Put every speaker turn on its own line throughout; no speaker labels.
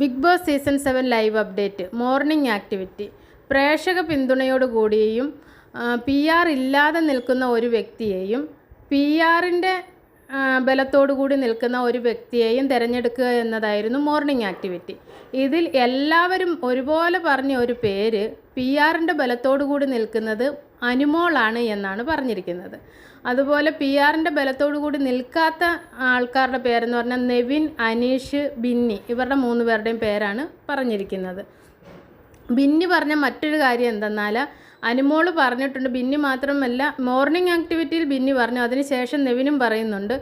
Bigg Boss season seven live update morning activity. പ്രേക്ഷക പിന്തുണയോടുകൂടിയും P R ഇല്ലാതെ നിൽക്കുന്ന ഒരു വ്യക്തിയെയും പി ആറിന്റെ ബലത്തോടുകൂടി നിൽക്കുന്ന ഒരു വ്യക്തിയെയും തിരഞ്ഞെടുക്കുക എന്നതായിരുന്നു മോർണിംഗ് ആക്ടിവിറ്റി. ഇതിൽ എല്ലാവരും ഒരുപോലെ പറഞ്ഞ ഒരു പേര് പി ആറിന്റെ ബലത്തോടുകൂടി നിൽക്കുന്നത് അനുമോളാണ് എന്നാണ് പറഞ്ഞിരിക്കുന്നത്. അതുപോലെ പി ആറിന്റെ ബലത്തോടുകൂടി നിൽക്കാത്ത ആൾക്കാരുടെ പേരെന്ന് പറഞ്ഞാൽ നെവിൻ അനീഷ് ബിന്നി ഇവരുടെ മൂന്ന് പേരുടെയും പേരാണ് പറഞ്ഞിരിക്കുന്നത്. ബിന്നി പറഞ്ഞ മറ്റൊരു കാര്യം എന്തെന്നാൽ അനുമോൾ പറഞ്ഞിട്ടുണ്ട് ബിന്നി മാത്രമല്ല മോർണിംഗ് ആക്ടിവിറ്റിയിൽ ബിന്നി പറഞ്ഞു. അതിനുശേഷം നെവിനും പറയുന്നുണ്ട്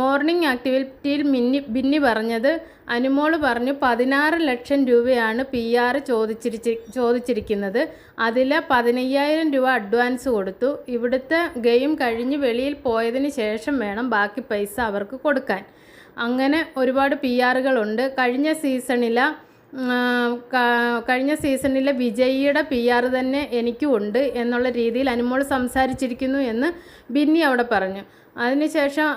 മോർണിംഗ് ആക്ടിവിറ്റിയിൽ മിന്നി ബിന്നി പറഞ്ഞത് അനുമോൾ പറഞ്ഞു പതിനാറ് ലക്ഷം രൂപയാണ് പി ആർ ചോദിച്ചിരിച്ച് ചോദിച്ചിരിക്കുന്നത്. അതിൽ പതിനയ്യായിരം രൂപ അഡ്വാൻസ് കൊടുത്തു. ഇവിടുത്തെ ഗെയിം കഴിഞ്ഞ് വെളിയിൽ പോയതിന് ശേഷം വേണം ബാക്കി പൈസ അവർക്ക് കൊടുക്കാൻ. അങ്ങനെ ഒരുപാട് പി ആറുകളുണ്ട്. കഴിഞ്ഞ സീസണിലെ കഴിഞ്ഞ സീസണിലെ വിജയിയുടെ പി ആർ തന്നെ എനിക്കും ഉണ്ട് എന്നുള്ള രീതിയിൽ അനുമോൾ സംസാരിച്ചിരിക്കുന്നു എന്ന് ബിന്നി അവിടെ പറഞ്ഞു. അതിനുശേഷം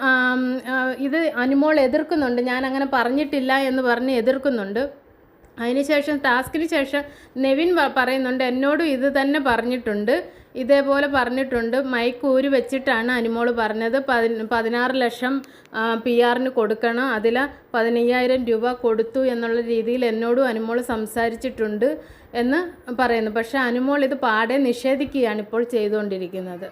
ഇത് അനുമോൾ എതിർക്കുന്നുണ്ട്. ഞാൻ അങ്ങനെ പറഞ്ഞിട്ടില്ല എന്ന് പറഞ്ഞ് എതിർക്കുന്നുണ്ട്. അതിനുശേഷം ടാസ്കിന് ശേഷം നെവിൻ പറയുന്നുണ്ട് എന്നോടും ഇത് തന്നെ പറഞ്ഞിട്ടുണ്ട്. ഇതേപോലെ പറഞ്ഞിട്ടുണ്ട്. മൈക്ക് ഊരി വെച്ചിട്ടാണ് അനുമോൾ പറഞ്ഞത്. പതി പതിനാറ് ലക്ഷം പി ആറിന് കൊടുക്കണം. അതിൽ പതിനയ്യായിരം രൂപ കൊടുത്തു എന്നുള്ള രീതിയിൽ എന്നോടും അനുമോൾ സംസാരിച്ചിട്ടുണ്ട് എന്ന് പറയുന്നു. പക്ഷേ അനുമോൾ ഇത് പാടെ നിഷേധിക്കുകയാണ് ഇപ്പോൾ ചെയ്തുകൊണ്ടിരിക്കുന്നത്.